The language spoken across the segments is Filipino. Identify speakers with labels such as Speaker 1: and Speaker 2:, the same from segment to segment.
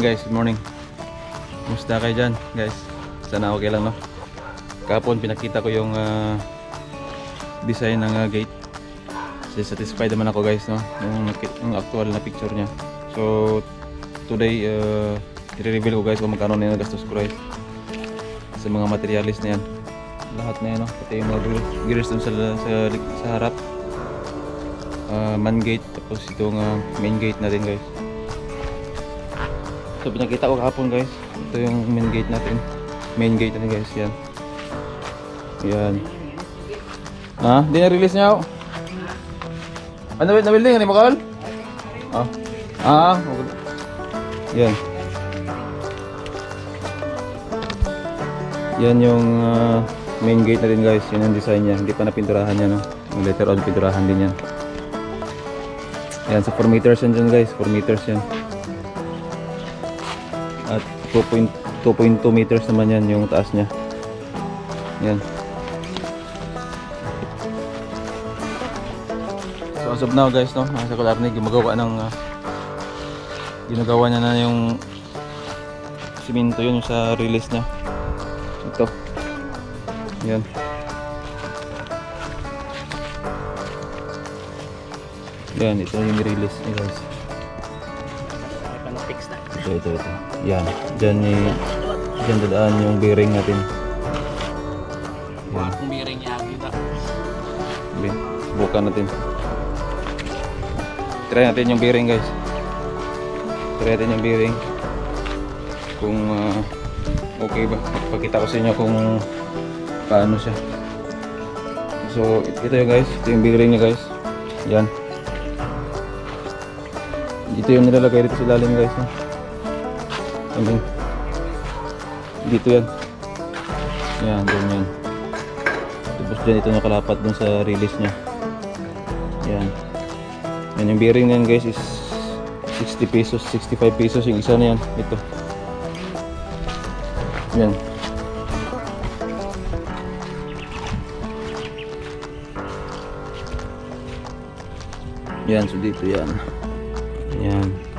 Speaker 1: Ayan guys, good morning. Kumusta kayo dyan guys? Sana okay lang no? Kahapon pinakita ko yung ah, design ng ah, gate. Kasi satisfied naman ako guys no? Yung, yung actual na picture niya. So today, uh, i-reveal ko guys kung magkano na yung gastos ko guys. Sa mga materialis na yan. Lahat na yan no? Pati yung mga gears- dun sa, sa, sa harap. Ah, man gate tapos itong ah, main gate natin guys. So pinakita ko kahapon guys. Ito yung main gate natin. Main gate natin guys. Yan. Yan. Ah, di na-release niya ako. Ano ba nabili ni Makal? Ah. Ah, okay. Yan. Yan yung ah, main gate natin guys. Yan ang design niya. Hindi pa napinturahan niya no. Later on pinturahan din yan. Yan, sa 4 meters yan dyan guys. 4 meters yan. At 2.2 meters naman yan yung taas niya. Yan. So as of now guys, no, sa Kularnig, gumagawa ng ah, ginagawa niya na yung simento yun yung sa release niya. Ito. Yan. Yan, ito yung release niya guys. Ito, ito, ito. Yan. Diyan ni Diyan dadaan yung bearing natin. Yan.
Speaker 2: Kung biring niya kita.
Speaker 1: Bin. Bukan natin. Try natin yung bearing guys. Try natin yung bearing. Kung ah, okay ba. Pakita ko sa inyo kung paano siya. So, ito yung guys. Ito yung bearing niya guys. Yan. Ito yung nilalagay dito sa ilalim guys. No? Ayan. Dito yan. Yan, dyan yan. Tapos dyan ito nakalapat dun sa release niya. Yan. Yan yung bearing na yan guys is 60 pesos, 65 pesos yung isa na yan. Ito. Yan. Yan, so dito. Yan. Yan.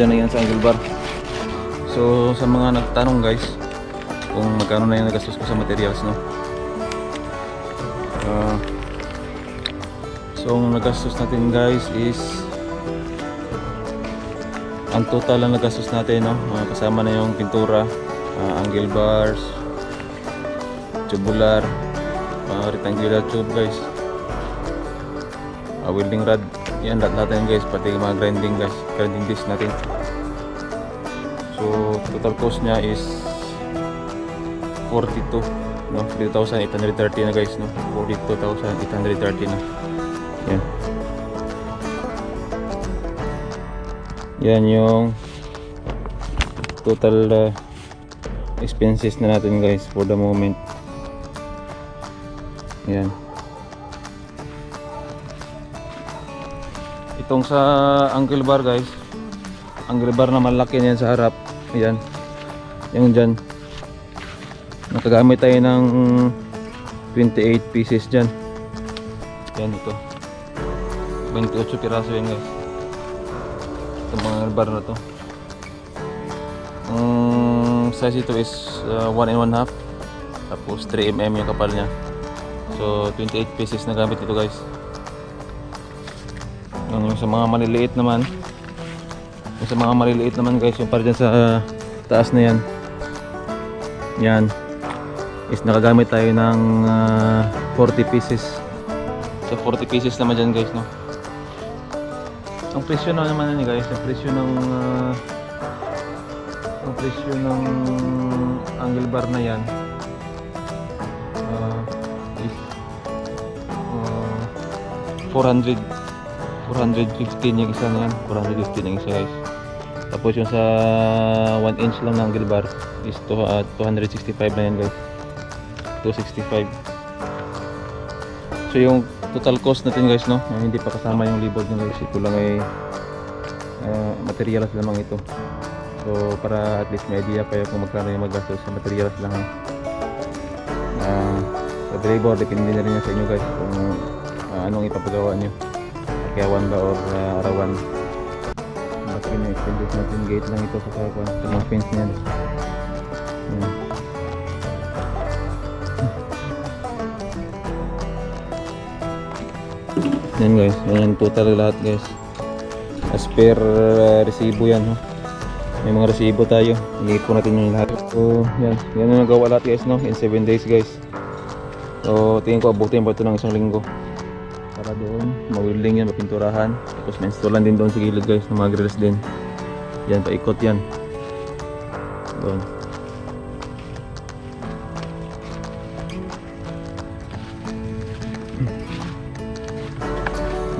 Speaker 1: Diyan lang yan sa angle bar. So, sa mga nagtanong guys, kung magkano na yung nagastos ko sa materials, no? Ah, so, ang nagastos natin guys is ang total na nagastos natin, no? Ah, kasama na yung pintura, ah, angle bars, tubular, mga rectangular tube guys. Uh, welding rod, yan lahat natin guys, pati mga grinding guys, grinding disc natin. So total cost niya is 42 no? 42,830 na guys no? 42,830 na. Yan. Yan yung total uh, expenses na natin guys for the moment. Yan. Itong sa angle bar guys. Angle bar na malaki niyan sa harap. Ayan. Yung dyan. Nakagamit tayo ng 28 pieces dyan. Yan ito. 28 piraso yan guys. Itong mga bar na to. Ang size ito is 1 and 1 half. Tapos 3 mm yung kapal niya. So 28 pieces na gamit ito guys. Yung sa mga maliliit naman. Yung sa mga maliliit naman guys, yung para dyan sa taas na yan. Yan. Is nakagamit tayo ng uh, 40 pieces. So 40 pieces naman dyan guys no. Ang presyo na naman yan guys, ang presyo ng uh, ang presyo ng angle bar na yan uh, is uh, 400 415 yung isa na yan 415 yung isa guys tapos yung sa 1 inch lang ng angle bar is to, uh, 265 na yan guys 265 so yung total cost natin guys no yung hindi pa kasama yung libog nyo guys ito lang ay ah, materials lamang ito. So para at least may idea kayo kung magkano yung magastos sa materials lang. Ah, sa labor, depende na rin sa inyo guys kung ah, anong ipapagawa nyo. Kyawan ba or uh, arawan. Bakit na-extend natin gate lang ito sa kawan. Sa mga fence niyan. Yan. Yan guys, yan total lahat guys. As uh, resibo yan ha. May mga resibo tayo. Hingit po natin yung lahat. So yan, yan ang nagawa lahat guys no, in 7 days guys. So tingin ko abutin pa ito ng isang linggo. Para doon, mawilding yan, mapinturahan. Tapos ma-installan din doon sa gilid guys, ng mga grills din. Yan, paikot yan. Doon.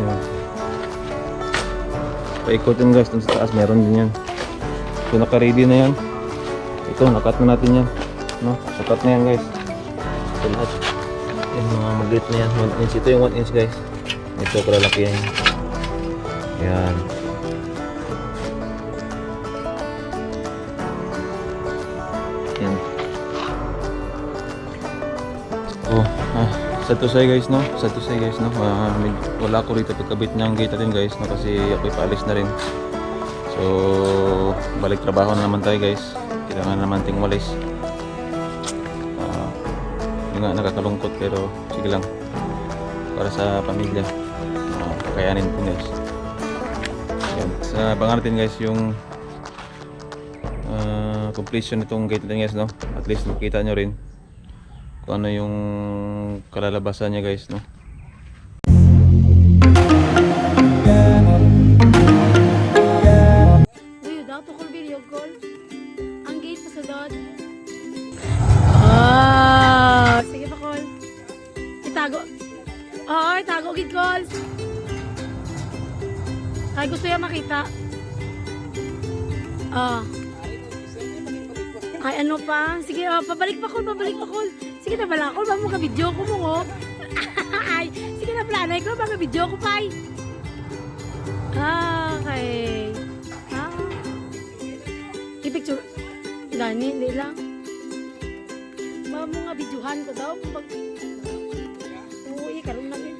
Speaker 1: Yan. Paikot yun guys, dun sa taas meron din yan. So naka-ready na yan. Ito, nakat na natin yan. No? Nakat na yan guys. Ito lahat. Yan mga mag na yan. 1 inch. Ito yung 1 inch guys. Ito kalalaki yan. Yan. Yan. Oh, ah, sa to say guys no, sa to say guys no, ah, wala ko rito pagkabit ng gate natin guys no kasi ako'y paalis na rin. So, balik trabaho na naman tayo guys. Kailangan naman ting walis. Ah, yun nga nakakalungkot pero sige lang. Para sa pamilya. Ah, kakayanin ko guys. Yan. Sa abangan natin guys yung ah, completion nitong gate natin guys no. At least makita nyo rin kung ano yung kalalabasan niya guys no.
Speaker 3: Pa? Sige, oh, pabalik pa call, pabalik pa call. Sige na bala call, ba mo ka video ko mo ngo. Ay, sige na planay ko, ba video ko pa. Okay. Ah. I-picture. Gani, hindi lang. Ba mo nga videohan ko daw. Pag... Uy, karoon na rin.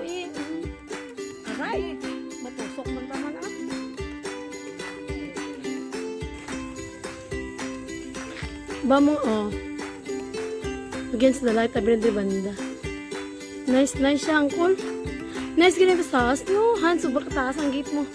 Speaker 3: Uy. Aray. Matusok man naman ah. Ba mo, oh. Against the light, tabi na banda. Nice, nice siya, uncle. Nice ganito sa no? Han, sobrang kataas ang gate mo.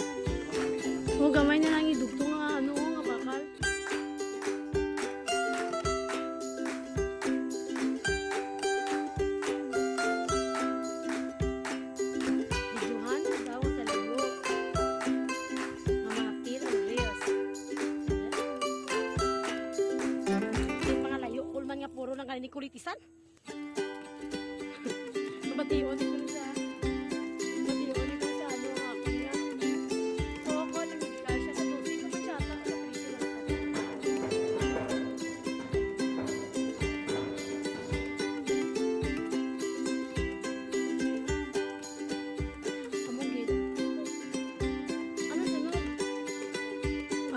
Speaker 3: Lang kanini kulitisan. Mabatiyon din ko sa... Mabatiyon din ko sa ano, ako niya. So ako, namigla siya sa dosi ko siya ata. Sa presyo lang. Among gid. Ano sunod?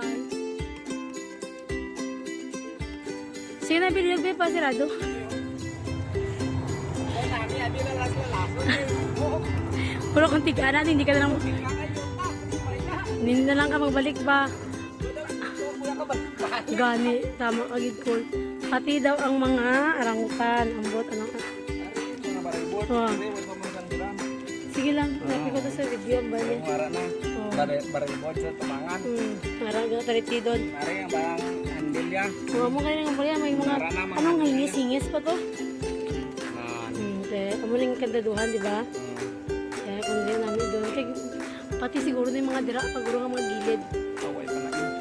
Speaker 3: Ay. Sige na, bilog ba pa sirado? Puro kong tigaan hindi ka na lang... Hindi na lang ka magbalik ba? Gani, tama agad ko. Pati daw ang mga arangutan, ambot, ano Oh. Sige lang, napi ko to sa video ang bali.
Speaker 4: Mara na,
Speaker 3: Oh.
Speaker 4: bare baribod sa tumangan.
Speaker 3: Hmm, arang ga tariti doon.
Speaker 4: Mari ang barang andil ya.
Speaker 3: Oh, mo kaya nga bali may mga
Speaker 4: Mara na
Speaker 3: anong hingis-hingis pa to? Hmm, te, amo ning kandaduhan, di ba? Kaya pati siguro na yung mga dira paguro nga mga gilid.
Speaker 4: Away pa na yun.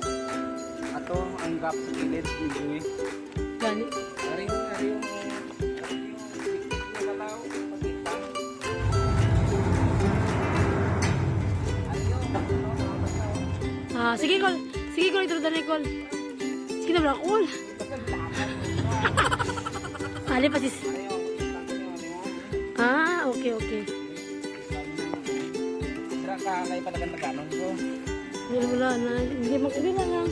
Speaker 4: Ato ang gap sa gilid ni Joey.
Speaker 3: Gani.
Speaker 4: Ari ari yung.
Speaker 3: Ah, sige kol. Sige kol ito na kol. Sige na bra kol. Ali pa sis. Ah, okay, okay.
Speaker 4: Sira ka kay palagan naganon ko.
Speaker 3: Wala na. Hindi mo hindi lang lang.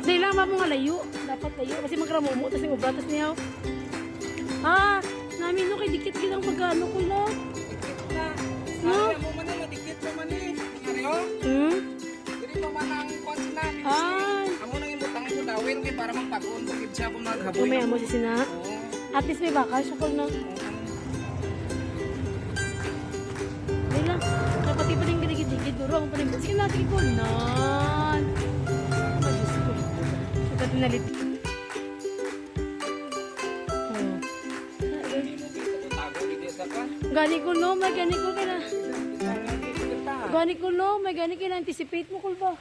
Speaker 3: Dahil lang nga layo. Dapat layo. Kasi magramumo. Tapos yung ubratas niya. Ah, namin no kay dikit kitang pagkano ko lang.
Speaker 4: Na.
Speaker 3: No?
Speaker 4: Kaya mo man eh, madikit mo man eh. Oh.
Speaker 3: Hmm?
Speaker 4: Dili pa man ang kons na.
Speaker 3: Ay.
Speaker 4: Amo nang imutang ko dawin kay para magpag-on sa siya kung maghaboy.
Speaker 3: Kumaya mo si Sina.
Speaker 4: Oo.
Speaker 3: At least may baka siya ko na. Dahil ang paling. Sige na, sige ko. Nan. Majus ko. Saka tinalit. Oh.
Speaker 4: Tago dito sa ka.
Speaker 3: Gani ko no, may gani ko.
Speaker 4: Kita.
Speaker 3: Gani ko no, may gani kaya anticipate mo kul ba?